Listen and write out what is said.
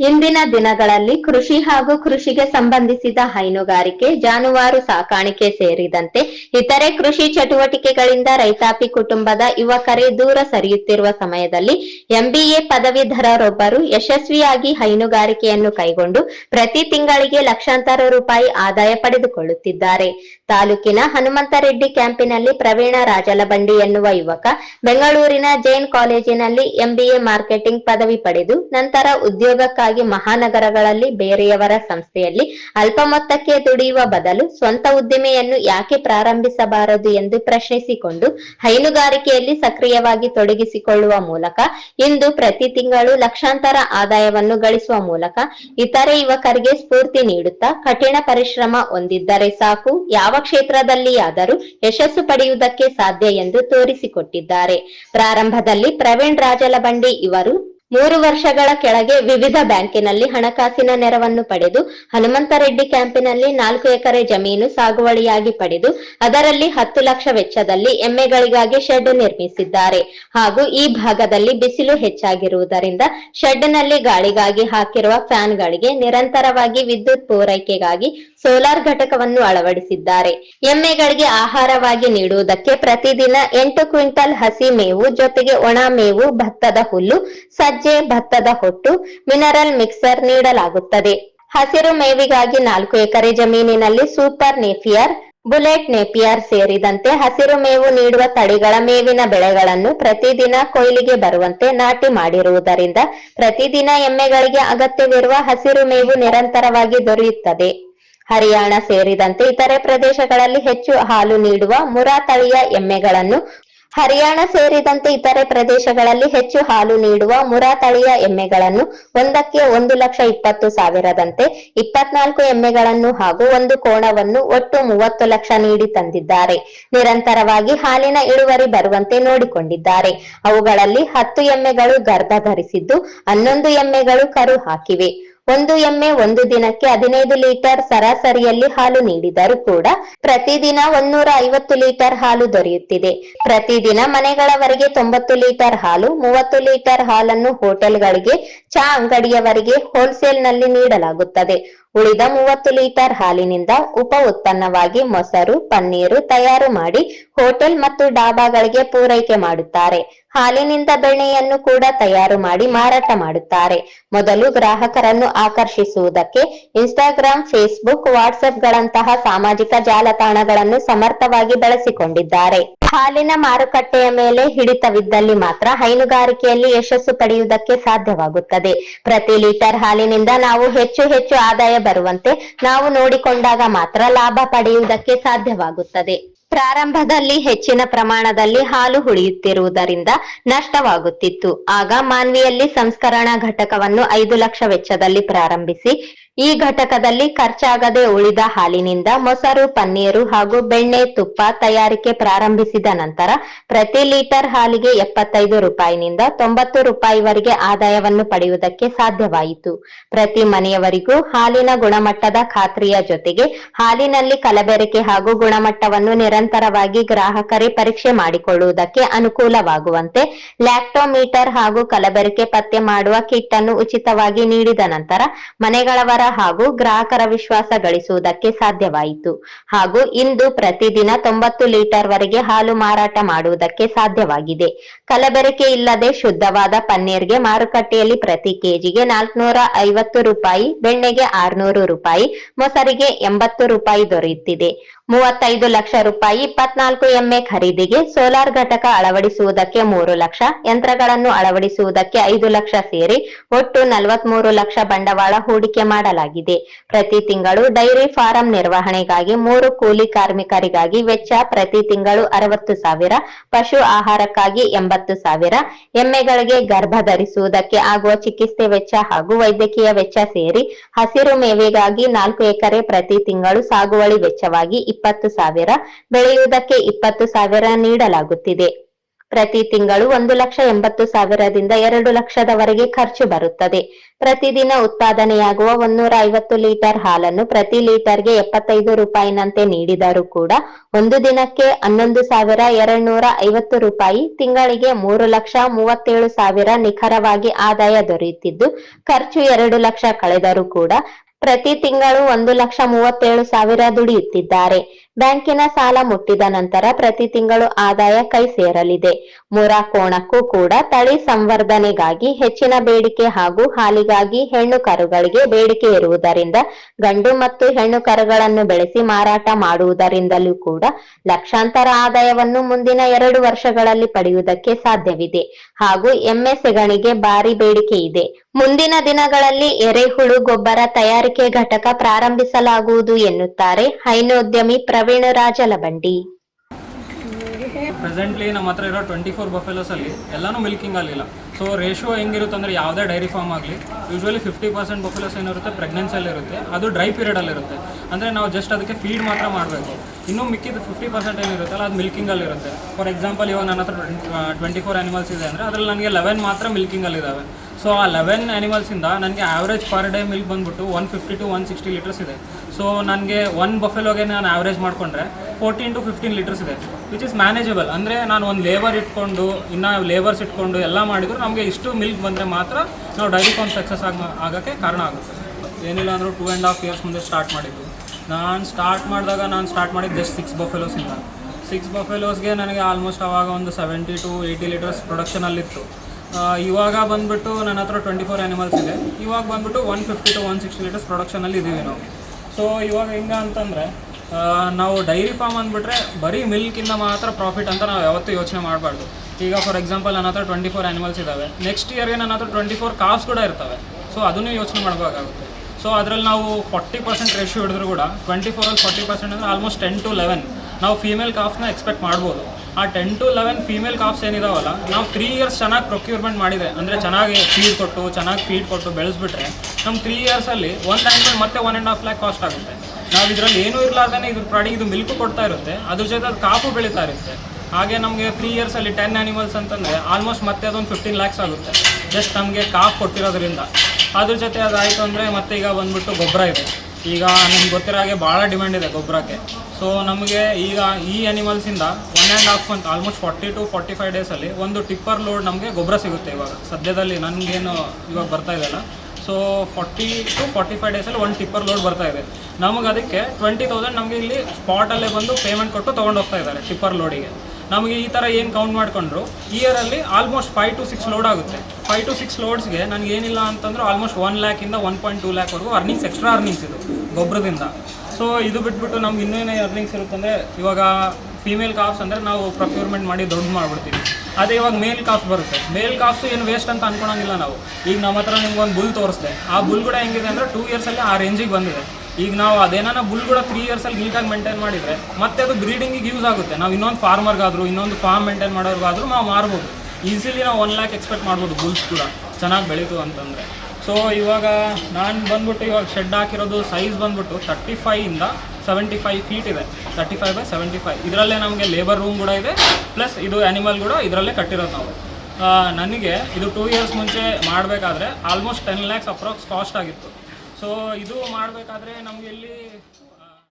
ಇಂದಿನ ದಿನಗಳಲ್ಲಿ ಕೃಷಿ ಹಾಗೂ ಕೃಷಿಗೆ ಸಂಬಂಧಿಸಿದ ಹೈನುಗಾರಿಕೆ, ಜಾನುವಾರು ಸಾಕಾಣಿಕೆ ಸೇರಿದಂತೆ ಇತರೆ ಕೃಷಿ ಚಟುವಟಿಕೆಗಳಿಂದ ರೈತಾಪಿ ಕುಟುಂಬದ ಯುವಕರೇ ದೂರ ಸರಿಯುತ್ತಿರುವ ಸಮಯದಲ್ಲಿ ಎಂಬಿಎ ಪದವೀಧರರೊಬ್ಬರು ಯಶಸ್ವಿಯಾಗಿ ಹೈನುಗಾರಿಕೆಯನ್ನು ಕೈಗೊಂಡು ಪ್ರತಿ ತಿಂಗಳಿಗೆ ಲಕ್ಷಾಂತರ ರೂಪಾಯಿ ಆದಾಯ ಪಡೆದುಕೊಳ್ಳುತ್ತಿದ್ದಾರೆ. ತಾಲೂಕಿನ ಹನುಮಂತರೆಡ್ಡಿ ಕ್ಯಾಂಪಿನಲ್ಲಿ ಪ್ರವೀಣ ರಾಜಲಬಂಡಿ ಎನ್ನುವ ಯುವಕ ಬೆಂಗಳೂರಿನ ಜೈನ್ ಕಾಲೇಜಿನಲ್ಲಿ ಎಂಬಿಎ ಮಾರ್ಕೆಟಿಂಗ್ ಪದವಿ ಪಡೆದು ನಂತರ ಉದ್ಯೋಗಕ್ಕಾಗಿ ಮಹಾನಗರಗಳಲ್ಲಿ ಬೇರೆಯವರ ಸಂಸ್ಥೆಯಲ್ಲಿ ಅಲ್ಪ ಮೊತ್ತಕ್ಕೆ ದುಡಿಯುವ ಬದಲು ಸ್ವಂತ ಉದ್ದಿಮೆಯನ್ನು ಯಾಕೆ ಪ್ರಾರಂಭಿಸಬಾರದು ಎಂದು ಪ್ರಶ್ನಿಸಿಕೊಂಡು ಹೈನುಗಾರಿಕೆಯಲ್ಲಿ ಸಕ್ರಿಯವಾಗಿ ತೊಡಗಿಸಿಕೊಳ್ಳುವ ಮೂಲಕ, ಇಂದು ಪ್ರತಿ ತಿಂಗಳು ಲಕ್ಷಾಂತರ ಆದಾಯವನ್ನು ಗಳಿಸುವ ಮೂಲಕ ಇತರೆ ಯುವಕರಿಗೆ ಸ್ಫೂರ್ತಿ ನೀಡುತ್ತಾ ಕಠಿಣ ಪರಿಶ್ರಮ ಹೊಂದಿದ್ದರೆ ಸಾಕು, ಯಾವ ಕ್ಷೇತ್ರದಲ್ಲಿಯಾದರೂ ಯಶಸ್ಸು ಪಡೆಯುವುದಕ್ಕೆ ಸಾಧ್ಯ ಎಂದು ತೋರಿಸಿಕೊಟ್ಟಿದ್ದಾರೆ. ಪ್ರಾರಂಭದಲ್ಲಿ ಪ್ರವೀಣ್ ರಾಜಲಬಂಡಿ ಇವರು ಮೂರು ವರ್ಷಗಳ ಕೆಳಗೆ ವಿವಿಧ ಬ್ಯಾಂಕಿನಲ್ಲಿ ಹಣಕಾಸಿನ ನೆರವನ್ನು ಪಡೆದು ಹನುಮಂತರೆಡ್ಡಿ ಕ್ಯಾಂಪಿನಲ್ಲಿ ನಾಲ್ಕು ಎಕರೆ ಜಮೀನು ಸಾಗುವಳಿಯಾಗಿ ಪಡೆದು ಅದರಲ್ಲಿ ಹತ್ತು ಲಕ್ಷ ವೆಚ್ಚದಲ್ಲಿ ಎಮ್ಮೆಗಳಿಗಾಗಿ ಶೆಡ್ ನಿರ್ಮಿಸಿದ್ದಾರೆ. ಹಾಗೂ ಈ ಭಾಗದಲ್ಲಿ ಬಿಸಿಲು ಹೆಚ್ಚಾಗಿರುವುದರಿಂದ ಶೆಡ್ನಲ್ಲಿ ಗಾಳಿಗಾಗಿ ಹಾಕಿರುವ ಫ್ಯಾನ್ಗಳಿಗೆ ನಿರಂತರವಾಗಿ ವಿದ್ಯುತ್ ಪೂರೈಕೆಗಾಗಿ ಸೋಲಾರ್ ಘಟಕವನ್ನು ಅಳವಡಿಸಿದ್ದಾರೆ. ಎಮ್ಮೆಗಳಿಗೆ ಆಹಾರವಾಗಿ ನೀಡುವುದಕ್ಕೆ ಪ್ರತಿದಿನ ಎಂಟು ಕ್ವಿಂಟಲ್ ಹಸಿ ಮೇವು, ಜೊತೆಗೆ ಒಣ ಮೇವು, ಭತ್ತದ ಹುಲ್ಲು, ಸಜ್ಜೆ, ಭತ್ತದ ಹೊಟ್ಟು, ಮಿನರಲ್ ಮಿಕ್ಸರ್ ನೀಡಲಾಗುತ್ತದೆ. ಹಸಿರು ಮೇವಿಗಾಗಿ ನಾಲ್ಕು ಎಕರೆ ಜಮೀನಿನಲ್ಲಿ ಸೂಪರ್ ನೇಫಿಯರ್ ಬುಲೆಟ್ ನೇಪಿಯರ್ ಸೇರಿದಂತೆ ಹಸಿರು ಮೇವು ನೀಡುವ ತಳಿಗಳ ಮೇವಿನ ಬೆಳೆಗಳನ್ನು ಪ್ರತಿದಿನ ಕೊಯ್ಲಿಗೆ ಬರುವಂತೆ ನಾಟಿ ಮಾಡಿರುವುದರಿಂದ ಪ್ರತಿದಿನ ಎಮ್ಮೆಗಳಿಗೆ ಅಗತ್ಯವಿರುವ ಹಸಿರು ಮೇವು ನಿರಂತರವಾಗಿ ದೊರೆಯುತ್ತದೆ. ಹರಿಯಾಣ ಸೇರಿದಂತೆ ಇತರೆ ಪ್ರದೇಶಗಳಲ್ಲಿ ಹೆಚ್ಚು ಹಾಲು ನೀಡುವ ಮುರಾ ತಳಿಯ ಎಮ್ಮೆಗಳನ್ನು ಹರಿಯಾಣ ಸೇರಿದಂತೆ ಇತರೆ ಪ್ರದೇಶಗಳಲ್ಲಿ ಹೆಚ್ಚು ಹಾಲು ನೀಡುವ ಮುರಾ ತಳಿಯ ಎಮ್ಮೆಗಳನ್ನು ಒಂದಕ್ಕೆ ಒಂದು ಲಕ್ಷ ಇಪ್ಪತ್ತು ಸಾವಿರದಂತೆ ಇಪ್ಪತ್ನಾಲ್ಕು ಎಮ್ಮೆಗಳನ್ನು ಹಾಗೂ ಒಂದು ಕೋಣವನ್ನು ಒಟ್ಟು ಮೂವತ್ತು ಲಕ್ಷ ನೀಡಿ ತಂದಿದ್ದಾರೆ. ನಿರಂತರವಾಗಿ ಹಾಲಿನ ಇಳುವರಿ ಬರುವಂತೆ ನೋಡಿಕೊಂಡಿದ್ದಾರೆ. ಅವುಗಳಲ್ಲಿ ಹತ್ತು ಎಮ್ಮೆಗಳು ಗರ್ಭ ಧರಿಸಿದ್ದು ಹನ್ನೊಂದು ಎಮ್ಮೆಗಳು ಕರು ಹಾಕಿವೆ. ಒಂದು ಎಮ್ಮೆ ಒಂದು ದಿನಕ್ಕೆ ಹದಿನೈದು ಲೀಟರ್ ಸರಾಸರಿಯಲ್ಲಿ ಹಾಲು ನೀಡಿದರೂ ಕೂಡ ಪ್ರತಿದಿನ ಒಂದೂರ ಐವತ್ತು ಲೀಟರ್ ಹಾಲು ದೊರೆಯುತ್ತಿದೆ. ಪ್ರತಿದಿನ ಮನೆಗಳವರೆಗೆ ತೊಂಬತ್ತು ಲೀಟರ್ ಹಾಲು, ಮೂವತ್ತು ಲೀಟರ್ ಹಾಲನ್ನು ಹೋಟೆಲ್ಗಳಿಗೆ, ಚಾ ಅಂಗಡಿಯವರಿಗೆ ಹೋಲ್ಸೇಲ್ನಲ್ಲಿ ನೀಡಲಾಗುತ್ತದೆ. ಉಳಿದ ಮೂವತ್ತು ಲೀಟರ್ ಹಾಲಿನಿಂದ ಉಪ ಉತ್ಪನ್ನವಾಗಿ ಮೊಸರು, ಪನ್ನೀರು ತಯಾರು ಮಾಡಿ ಹೋಟೆಲ್ ಮತ್ತು ಡಾಬಾಗಳಿಗೆ ಪೂರೈಕೆ ಮಾಡುತ್ತಾರೆ. ಹಾಲಿನಿಂದ ಬೆಣ್ಣೆಯನ್ನು ಕೂಡ ತಯಾರು ಮಾಡಿ ಮಾರಾಟ ಮಾಡುತ್ತಾರೆ. ಮೊದಲು ಗ್ರಾಹಕರನ್ನು ಆಕರ್ಷಿಸುವುದಕ್ಕೆ ಇನ್ಸ್ಟಾಗ್ರಾಂ ಫೇಸ್ಬುಕ್ ವಾಟ್ಸ್ಆಪ್ಗಳಂತಹ ಸಾಮಾಜಿಕ ಜಾಲತಾಣಗಳನ್ನು ಸಮರ್ಥವಾಗಿ ಬಳಸಿಕೊಂಡಿದ್ದಾರೆ. ಹಾಲಿನ ಮಾರುಕಟ್ಟೆಯ ಮೇಲೆ ಹಿಡಿತವಿದ್ದಲ್ಲಿ ಮಾತ್ರ ಹೈನುಗಾರಿಕೆಯಲ್ಲಿ ಯಶಸ್ಸು ಪಡೆಯುವುದಕ್ಕೆ ಸಾಧ್ಯವಾಗುತ್ತದೆ. ಪ್ರತಿ ಲೀಟರ್ ಹಾಲಿನಿಂದ ನಾವು ಹೆಚ್ಚು ಹೆಚ್ಚು ಆದಾಯ ಬರುವಂತೆ ನಾವು ನೋಡಿಕೊಂಡಾಗ ಮಾತ್ರ ಲಾಭ ಪಡೆಯುವುದಕ್ಕೆ ಸಾಧ್ಯವಾಗುತ್ತದೆ. ಪ್ರಾರಂಭದಲ್ಲಿ ಹೆಚ್ಚಿನ ಪ್ರಮಾಣದಲ್ಲಿ ಹಾಲು ಹುಳಿಯುತ್ತಿರುವುದರಿಂದ ನಷ್ಟವಾಗುತ್ತಿತ್ತು. ಆಗ ಮಾನ್ವಿಯಲ್ಲಿ ಸಂಸ್ಕರಣಾ ಘಟಕವನ್ನು ಐದು ಲಕ್ಷ ವೆಚ್ಚದಲ್ಲಿ ಪ್ರಾರಂಭಿಸಿ ಈ ಘಟಕದಲ್ಲಿ ಖರ್ಚಾಗದೆ ಉಳಿದ ಹಾಲಿನಿಂದ ಮೊಸರು, ಪನ್ನೀರು ಹಾಗೂ ಬೆಣ್ಣೆ, ತುಪ್ಪ ತಯಾರಿಕೆ ಪ್ರಾರಂಭಿಸಿದ ನಂತರ ಪ್ರತಿ ಲೀಟರ್ ಹಾಲಿಗೆ ಎಪ್ಪತ್ತೈದು ರೂಪಾಯಿನಿಂದ ತೊಂಬತ್ತು ರೂಪಾಯಿವರೆಗೆ ಆದಾಯವನ್ನು ಪಡೆಯುವುದಕ್ಕೆ ಸಾಧ್ಯವಾಯಿತು. ಪ್ರತಿ ಮನೆಯವರಿಗೂ ಹಾಲಿನ ಗುಣಮಟ್ಟದ ಖಾತ್ರಿಯ ಜೊತೆಗೆ ಹಾಲಿನಲ್ಲಿ ಕಲಬೆರಕೆ ಹಾಗೂ ಗುಣಮಟ್ಟವನ್ನು ನಿರಂತರವಾಗಿ ಗ್ರಾಹಕರೇ ಪರೀಕ್ಷೆ ಮಾಡಿಕೊಳ್ಳುವುದಕ್ಕೆ ಅನುಕೂಲವಾಗುವಂತೆ ಲ್ಯಾಕ್ಟೋಮೀಟರ್ ಹಾಗೂ ಕಲಬೆರಕೆ ಪತ್ತೆ ಮಾಡುವ ಕಿಟ್ ಅನ್ನು ಉಚಿತವಾಗಿ ನೀಡಿದ ನಂತರ ಮನೆಗಳವರ ಹಾಗೂ ಗ್ರಾಹಕರ ವಿಶ್ವಾಸ ಗಳಿಸುವುದಕ್ಕೆ ಸಾಧ್ಯವಾಯಿತು. ಹಾಗೂ ಇಂದು ಪ್ರತಿದಿನ ತೊಂಬತ್ತು ಲೀಟರ್ ವರೆಗೆ ಹಾಲು ಮಾರಾಟ ಮಾಡುವುದಕ್ಕೆ ಸಾಧ್ಯವಾಗಿದೆ. ಕಲಬೆರಕೆ ಇಲ್ಲದೆ ಶುದ್ಧವಾದ ಪನ್ನೀರ್ಗೆ ಮಾರುಕಟ್ಟೆಯಲ್ಲಿ ಪ್ರತಿ ಕೆಜಿಗೆ ನಾಲ್ಕುನೂರ ಐವತ್ತು ರೂಪಾಯಿ, ಬೆಣ್ಣೆಗೆ ಆರ್ನೂರು ರೂಪಾಯಿ, ಮೊಸರಿಗೆ ಎಂಬತ್ತು ರೂಪಾಯಿ ದೊರೆಯುತ್ತಿದೆ. ಮೂವತ್ತೈದು ಲಕ್ಷ ರೂಪಾಯಿ ಇಪ್ಪತ್ನಾಲ್ಕು ಎಂಎ ಖರೀದಿಗೆ ಸೋಲಾರ್ ಘಟಕ ಅಳವಡಿಸುವುದಕ್ಕೆ ಮೂರು ಲಕ್ಷ, ಯಂತ್ರಗಳನ್ನು ಅಳವಡಿಸುವುದಕ್ಕೆ ಐದು ಲಕ್ಷ ಸೇರಿ ಒಟ್ಟು ನಲವತ್ಮೂರು ಲಕ್ಷ ಬಂಡವಾಳ ಹೂಡಿಕೆ ಮಾಡಲಾಗಿದೆ ಪ್ರತಿ ತಿಂಗಳು ಡೈರಿ ಫಾರಂ ನಿರ್ವಹಣೆಗಾಗಿ ಮೂರು ಕೂಲಿ ಕಾರ್ಮಿಕರಿಗಾಗಿ ವೆಚ್ಚ, ಪ್ರತಿ ತಿಂಗಳು ಅರವತ್ತು ಸಾವಿರ, ಪಶು ಆಹಾರಕ್ಕಾಗಿ ಎಂಬತ್ತು ಸಾವಿರ. ಎಮ್ಮೆಗಳಿಗೆ ಗರ್ಭ ಧರಿಸುವುದಕ್ಕೆ ಆಗುವ ಚಿಕಿತ್ಸೆ ವೆಚ್ಚ ಹಾಗೂ ವೈದ್ಯಕೀಯ ವೆಚ್ಚ ಸೇರಿ ಹಸಿರು ಮೇವೆಗಾಗಿ ನಾಲ್ಕು ಎಕರೆ ಪ್ರತಿ ತಿಂಗಳು ಸಾಗುವಳಿ ವೆಚ್ಚವಾಗಿ ಇಪ್ಪತ್ತು ಸಾವಿರ. ಬೆಳೆಯುವುದಕ್ಕೆ ಇಪ್ಪತ್ತು ಸಾವಿರ ನೀಡಲಾಗುತ್ತಿದೆ. ಪ್ರತಿ ತಿಂಗಳು ಒಂದು ಲಕ್ಷ ಎಂಬತ್ತು ಸಾವಿರದಿಂದ ಎರಡು ಲಕ್ಷದವರೆಗೆ ಖರ್ಚು ಬರುತ್ತದೆ. ಪ್ರತಿದಿನ ಉತ್ಪಾದನೆಯಾಗುವ ಒಂದೂರ ಐವತ್ತು ಲೀಟರ್ ಹಾಲನ್ನು ಪ್ರತಿ ಲೀಟರ್ಗೆ ಎಪ್ಪತ್ತೈದು ರೂಪಾಯಿನಂತೆ ನೀಡಿದರೂ ಕೂಡ ಒಂದು ದಿನಕ್ಕೆ ಹನ್ನೊಂದು ಸಾವಿರ ಎರಡ್ನೂರ ಐವತ್ತು ರೂಪಾಯಿ, ತಿಂಗಳಿಗೆ ಮೂರು ಲಕ್ಷ ಮೂವತ್ತೇಳು ಸಾವಿರ ನಿಖರವಾಗಿ ಆದಾಯ ದೊರೆಯುತ್ತಿದ್ದು, ಖರ್ಚು ಎರಡು ಲಕ್ಷ ಕಳೆದರೂ ಕೂಡ ಪ್ರತಿ ತಿಂಗಳು ಒಂದು ಲಕ್ಷ ಮೂವತ್ತೇಳು ಸಾವಿರ ದುಡಿಯುತ್ತಿದ್ದಾರೆ. ಬ್ಯಾಂಕಿನ ಸಾಲ ಮುಟ್ಟಿದ ನಂತರ ಪ್ರತಿ ತಿಂಗಳು ಆದಾಯ ಕೈ ಸೇರಲಿದೆ. ಮುರಾ ಕೋಣಕ್ಕೂ ಕೂಡ ತಳಿ ಸಂವರ್ಧನೆಗಾಗಿ ಹೆಚ್ಚಿನ ಬೇಡಿಕೆ ಹಾಗೂ ಹಾಲಿಗಾಗಿ ಹೆಣ್ಣು ಕರುಗಳಿಗೆ ಬೇಡಿಕೆ ಇರುವುದರಿಂದ ಗಂಡು ಮತ್ತು ಹೆಣ್ಣು ಕರುಗಳನ್ನು ಬೆಳೆಸಿ ಮಾರಾಟ ಮಾಡುವುದರಿಂದಲೂ ಕೂಡ ಲಕ್ಷಾಂತರ ಆದಾಯವನ್ನು ಮುಂದಿನ ಎರಡು ವರ್ಷಗಳಲ್ಲಿ ಪಡೆಯುವುದಕ್ಕೆ ಸಾಧ್ಯವಿದೆ. ಹಾಗೂ ಎಮ್ಮೆ ಸೆಗಣಿಗೆ ಭಾರಿ ಬೇಡಿಕೆ ಇದೆ. ಮುಂದಿನ ದಿನಗಳಲ್ಲಿ ಎರೆಹುಳು ಗೊಬ್ಬರ ತಯಾರಿಕೆ ಘಟಕ ಪ್ರಾರಂಭಿಸಲಾಗುವುದು ಎನ್ನುತ್ತಾರೆ ಹೈನೋದ್ಯಮಿ ಪ್ರವೀಣ್ ರಾಜಲಬಂಡಿ. ಪ್ರೆಸೆಂಟ್ಲಿ ನಮ್ಮ ಹತ್ರ ಇರೋ ಟ್ವೆಂಟಿ ಫೋರ್ ಬಫೆಲೋಸಲ್ಲಿ ಎಲ್ಲಾನು ಮಿಲ್ಕಿಂಗ್ ಆಗಲಿಲ್ಲ ಸೊ ರೇಷಿಯೋ ಹೆಂಗಿರುತ್ತೆ ಅಂದ್ರೆ ಯಾವುದೇ ಡೈರಿ ಫಾರ್ಮ್ ಆಗಲಿ ಯೂಶ್ವಲಿ ಫಿಫ್ಟಿ ಪರ್ಸೆಂಟ್ ಬಫೆಲೋಸ್ ಏನಿರುತ್ತೆ ಪ್ರೆಗ್ನೆನ್ಸಿಯಲ್ಲಿ ಇರುತ್ತೆ, ಅದು ಡ್ರೈ ಪಿರಡ್ ಅಲ್ಲಿ ಇರುತ್ತೆ. ಅಂದ್ರೆ ನಾವು ಜಸ್ಟ್ ಅದಕ್ಕೆ ಫೀಡ್ ಮಾತ್ರ ಮಾಡಬೇಕು. ಇನ್ನೂ ಮಿಕ್ಕಿದ ಫಿಫ್ಟಿ ಪರ್ಸೆಂಟ್ ಏನಿರುತ್ತಲ್ಲ ಅದು ಮಿಲ್ಕಿಂಗಲ್ಲಿ ಇರುತ್ತೆ. ಫಾರ್ ಎಕ್ಸಾಂಪಲ್ ಇವಾಗ ನನ್ನ ಹತ್ರ ಟ್ವೆಂಟಿ ಫೋರ್ ಅನಿಮಲ್ಸ್ ಇದೆ ಅಂದ್ರೆ ಅದರಲ್ಲಿ ನನಗೆ ಲೆವೆನ್ ಮಾತ್ರ ಮಿಲ್ಕಿಂಗ್ ಅಲ್ಲಿ ಮಿಲ್ಕಿಂಗಲ್ಲಿದ್ದಾವೆ ಸೊ ಆ ಲೆವೆನ್ ಅನಿಮಲ್ಸಿಂದ ನನಗೆ ಆವ್ರೇಜ್ ಪರ್ ಡೇ ಮಿಲ್ಕ್ ಬಂದುಬಿಟ್ಟು one fifty to one sixty litres ಇದೆ. ಸೊ ನನಗೆ ಒನ್ ಬಫೆಲೋಗೆ ನಾನು ಆವ್ರೇಜ್ ಮಾಡಿಕೊಂಡ್ರೆ ಫೋರ್ಟೀನ್ ಟು ಫಿಫ್ಟೀನ್ ಲೀಟರ್ಸ್ ಇದೆ ವಿಚ್ ಇಸ್ ಮ್ಯಾನೇಜಬಲ್ ಅಂದರೆ ನಾನು ಒಂದು ಲೇಬರ್ ಇಟ್ಕೊಂಡು, ಇನ್ನು ಲೇಬರ್ಸ್ ಇಟ್ಕೊಂಡು ಎಲ್ಲ ಮಾಡಿದ್ರು ನಮಗೆ ಇಷ್ಟು ಮಿಲ್ಕ್ ಬಂದರೆ ಮಾತ್ರ ನಾವು ಡೈರಿ ಫಾರ್ಮ್ ಸಕ್ಸಸ್ ಆಗ, ಆಗೋಕ್ಕೆ ಕಾರಣ ಆಗುತ್ತೆ. ಏನಿಲ್ಲ ಅಂದರೂ ಟೂ ಆ್ಯಂಡ್ ಹಾಫ್ ಇಯರ್ಸ್ ಮುಂದೆ ಸ್ಟಾರ್ಟ್ ಮಾಡಿದ್ದು. ನಾನು ಸ್ಟಾರ್ಟ್ ಮಾಡಿದಾಗ ನಾನು ಸ್ಟಾರ್ಟ್ ಮಾಡಿದ್ದು ಜಸ್ಟ್ ಸಿಕ್ಸ್ ಬಫೆಲೋಸಿಂದ ಸಿಕ್ಸ್ ಬಫೆಲೋಸ್ಗೆ ನನಗೆ ಆಲ್ಮೋಸ್ಟ್ ಆವಾಗ ಒಂದು ಸೆವೆಂಟಿ ಟು ಏಯ್ಟಿ ಲೀಟರ್ಸ್ ಪ್ರೊಡಕ್ಷನಲ್ಲಿತ್ತು ಇವಾಗ ಬಂದ್ಬಿಟ್ಟು ನನ್ನ ಹತ್ರ ಟ್ವೆಂಟಿ ಫೋರ್ ಆ್ಯನಿಮಲ್ಸ್ ಇದೆ. ಇವಾಗ ಬಂದ್ಬಿಟ್ಟು one fifty to one sixty litres ಪ್ರೊಡಕ್ಷನಲ್ಲಿ ಇದ್ದೀವಿ ನಾವು. ಸೊ ಇವಾಗ ಹೆಂಗೆ ಅಂತಂದರೆ ನಾವು ಡೈರಿ ಫಾರ್ಮ್ ಅಂದ್ಬಿಟ್ರೆ ಬರೀ ಮಿಲ್ಕಿಂದ ಮಾತ್ರ ಪ್ರಾಫಿಟ್ ಅಂತ ನಾವು ಯಾವತ್ತೂ ಯೋಚನೆ ಮಾಡಬಾರ್ದು. ಈಗ ಫಾರ್ ಎಕ್ಸಾಂಪಲ್ ನನ್ನ ಹತ್ರ ಟ್ವೆಂಟಿ ಫೋರ್ ಆ್ಯನಿಮಲ್ಸ್ ಇದ್ದಾವೆ ನೆಕ್ಸ್ಟ್ ಇಯರ್ಗೆ ನನ್ನ ಹತ್ರ ಟ್ವೆಂಟಿ ಫೋರ್ ಕಾಫ್ಸ್ ಕೂಡ ಇರ್ತವೆ. ಸೊ ಅದನ್ನು ಯೋಚನೆ ಮಾಡಬೇಕಾಗುತ್ತೆ ಸೊ ಅದರಲ್ಲಿ ನಾವು ಫಾರ್ಟಿ ಪರ್ಸೆಂಟ್ ರೇಷಿಯೋ ಹಿಡಿದ್ರು ಕೂಡ ಟ್ವೆಂಟಿ ಫೋರಲ್ಲಿ ಫಾರ್ಟಿ ಪರ್ಸೆಂಟ್ ಅಂದರೆ ಆಲ್ಮೋಸ್ಟ್ ಟೆನ್ ಟು ಲೆವೆನ್ ನಾವು ಫೀಮೇಲ್ ಕಾಫ್ನ ಎಕ್ಸ್ಪೆಕ್ಟ್ ಮಾಡ್ಬೋದು. ಆ ten to eleven female calves ಏನಿದಾವಲ್ಲ, ನಾವು ತ್ರೀ ಇಯರ್ಸ್ ಚೆನ್ನಾಗಿ ಪ್ರೊಕ್ಯೂರ್ಮೆಂಟ್ ಮಾಡಿದರೆ, ಅಂದರೆ ಚೆನ್ನಾಗಿ ಫೀಡ್ ಕೊಟ್ಟು, ಚೆನ್ನಾಗಿ ಫೀಡ್ ಕೊಟ್ಟು ಬೆಳೆಸ್ಬಿಟ್ರೆ ನಮ್ಮ ತ್ರೀ ಇಯರ್ಸಲ್ಲಿ ಒಂದು ಆ್ಯನಿಮಲ್ ಮತ್ತೆ one and half lakh cost ಆಗುತ್ತೆ. ನಾವು ಇದರಲ್ಲಿ ಏನೂ ಇರಲಾರ್ದೇ ಇದ್ರ ಪ್ರಾಡಿ ಇದು ಮಿಲ್ಕು ಕೊಡ್ತಾ ಇರುತ್ತೆ, ಅದ್ರ ಜೊತೆ ಅದು ಕಾಪು ಬೆಳೀತಾ ಇರುತ್ತೆ. ಹಾಗೆ ನಮಗೆ ತ್ರೀ ಇಯರ್ಸಲ್ಲಿ ಟೆನ್ ಆ್ಯನಿಮಲ್ಸ್ ಅಂತಂದರೆ ಆಲ್ಮೋಸ್ಟ್ ಮತ್ತೆ ಅದೊಂದು ಫಿಫ್ಟೀನ್ ಲ್ಯಾಕ್ಸ್ ಆಗುತ್ತೆ. ಜಸ್ಟ್ ನಮಗೆ ಕಾಫ್ ಕೊಟ್ಟಿರೋದ್ರಿಂದ. ಅದ್ರ ಜೊತೆ ಅದಾಯಿತು ಅಂದರೆ ಮತ್ತೆ ಈಗ ಬಂದ್ಬಿಟ್ಟು ಗೊಬ್ಬರ ಇದೆ. ಈಗ ನಮ್ಗೆ ಗೊತ್ತಿರೋ ಹಾಗೆ ಭಾಳ ಡಿಮ್ಯಾಂಡ್ ಇದೆ ಗೊಬ್ಬರಕ್ಕೆ. ಸೊ ನಮಗೆ ಈಗ ಈ ಅನಿಮಲ್ಸಿಂದ one and half month almost forty to forty five ಡೇಸಲ್ಲಿ ಒಂದು ಟಿಪ್ಪರ್ ಲೋಡ್ ನಮಗೆ ಗೊಬ್ಬರ ಸಿಗುತ್ತೆ ಇವಾಗ. ಸದ್ಯದಲ್ಲಿ ನನಗೇನು ಇವಾಗ ಬರ್ತಾ ಇದೆಯಲ್ಲ so forty to forty five ಡೇಸಲ್ಲಿ ಒಂದು ಟಿಪ್ಪರ್ ಲೋಡ್ ಬರ್ತಾ ಇದೆ. ನಮಗೆ ಅದಕ್ಕೆ ಟ್ವೆಂಟಿ ತೌಸಂಡ್ ನಮಗೆ ಇಲ್ಲಿ ಸ್ಪಾಟಲ್ಲೇ ಬಂದು ಪೇಮೆಂಟ್ ಕೊಟ್ಟು ತೊಗೊಂಡು ಹೋಗ್ತಾ ಇದ್ದಾರೆ ಟಿಪ್ಪರ್ ಲೋಡಿಗೆ ನಮಗೆ ಈ ಥರ ಏನು ಕೌಂಟ್ ಮಾಡಿಕೊಂಡ್ರು? ಇಯರಲ್ಲಿ almost five to six load ಆಗುತ್ತೆ. ಫೈವ್ ಟು ಸಿಕ್ಸ್ ಲೋಡ್ಸ್ಗೆ ನನಗೆ ಏನಿಲ್ಲ ಅಂತಂದ್ರೆ ಆಲ್ಮೋಸ್ಟ್ ಒನ್ ಲ್ಯಾಕಿಂದ ಒನ್ ಪಾಯಿಂಟ್ ಟೂ ಲ್ಯಾಕ್ವರೆಗೂ ಅರ್ನಿಂಗ್ಸ್ ಎಕ್ಸ್ಟ್ರಾ ಅರ್ನಿಂಗ್ಸ್ ಇದು, ಗೊಬ್ಬರದಿಂದ. ಸೊ ಇದು ಬಿಟ್ಬಿಟ್ಟು ನಮ್ಗೆ ಇನ್ನೇನೇ ಅರ್ನಿಂಗ್ಸ್ ಇರುತ್ತಂದರೆ ಇವಾಗ ಫೀಮೇಲ್ ಕಾಫ್ಸ್ ಅಂದರೆ ನಾವು ಪ್ರೊಕ್ಯೂರ್ಮೆಂಟ್ ಮಾಡಿ ದೊಡ್ಡ ಮಾಡಿಬಿಡ್ತೀವಿ. ಅದೇ ಇವಾಗ ಮೇಲ್ ಕಾಫ್ ಬರುತ್ತೆ. ಮೇಲ್ ಕಾಫ್ಸು ಏನು ವೇಸ್ಟ್ ಅಂತ ಅನ್ಕೊಳಂಗಿಲ್ಲ ನಾವು. ಈಗ ನಮ್ಮ ಹತ್ರ ನಿಮ್ಗೆ ಒಂದು ಬುಲ್ ತೋರಿಸ್ದೆ. ಆ ಬುಲ್ ಕೂಡ ಹೆಂಗಿದೆ ಅಂದರೆ ಟೂ ಇಯರ್ಸಲ್ಲಿ ಆ ರೇಂಜಿಗೆ ಬಂದಿದೆ. ಈಗ ನಾವು ಅದೇನಾನ ಬುಲ್ ಕೂಡ ತ್ರೀ ಇಯರ್ಸಲ್ಲಿ ನೀಟಾಗಿ ಮೇಂಟೈನ್ ಮಾಡಿದರೆ ಮತ್ತೆ ಅದು ಬ್ರೀಡಿಂಗಿಗೆ ಯೂಸ್ ಆಗುತ್ತೆ. ನಾವು ಇನ್ನೊಂದು ಫಾರ್ಮರ್ಗಾದರೂ ಇನ್ನೊಂದು ಫಾರ್ಮ್ ಮೇಂಟೈನ್ ಮಾಡೋರ್ಗಾದರೂ ನಾವು ಮಾರ್ಬೋದು. ಈಸಿಲಿ ನಾವು ಒನ್ ಲ್ಯಾಕ್ ಎಕ್ಸ್ಪೆಕ್ಟ್ ಮಾಡ್ಬೋದು ಬುಲ್ಸ್ ಕೂಡ. ಚೆನ್ನಾಗಿ ಬೆಳೀತು ಅಂತಂದರೆ. ಸೊ ಇವಾಗ ನಾನು ಬಂದ್ಬಿಟ್ಟು ಇವಾಗ ಶೆಡ್ ಹಾಕಿರೋದು ಸೈಜ್ ಬಂದ್ಬಿಟ್ಟು ತರ್ಟಿ ಫೈಯಿಂದ ಸೆವೆಂಟಿ ಫೈವ್ ಫೀಟ್ ಇದೆ. Thirty five by seventy five ಇದರಲ್ಲೇ ನಮಗೆ ಲೇಬರ್ ರೂಮ್ ಕೂಡ ಇದೆ ಪ್ಲಸ್ ಇದು ಆ್ಯನಿಮಲ್ ಕೂಡ ಇದರಲ್ಲೇ ಕಟ್ಟಿರೋದು ನಾವು. ನನಗೆ ಇದು ಟೂ ಇಯರ್ಸ್ ಮುಂಚೆ ಮಾಡಬೇಕಾದ್ರೆ almost ten lakhs approx cost ಆಗಿತ್ತು. ಸೊ ಇದು ಮಾಡಬೇಕಾದ್ರೆ ನಮಗೆ ಇಲ್ಲಿ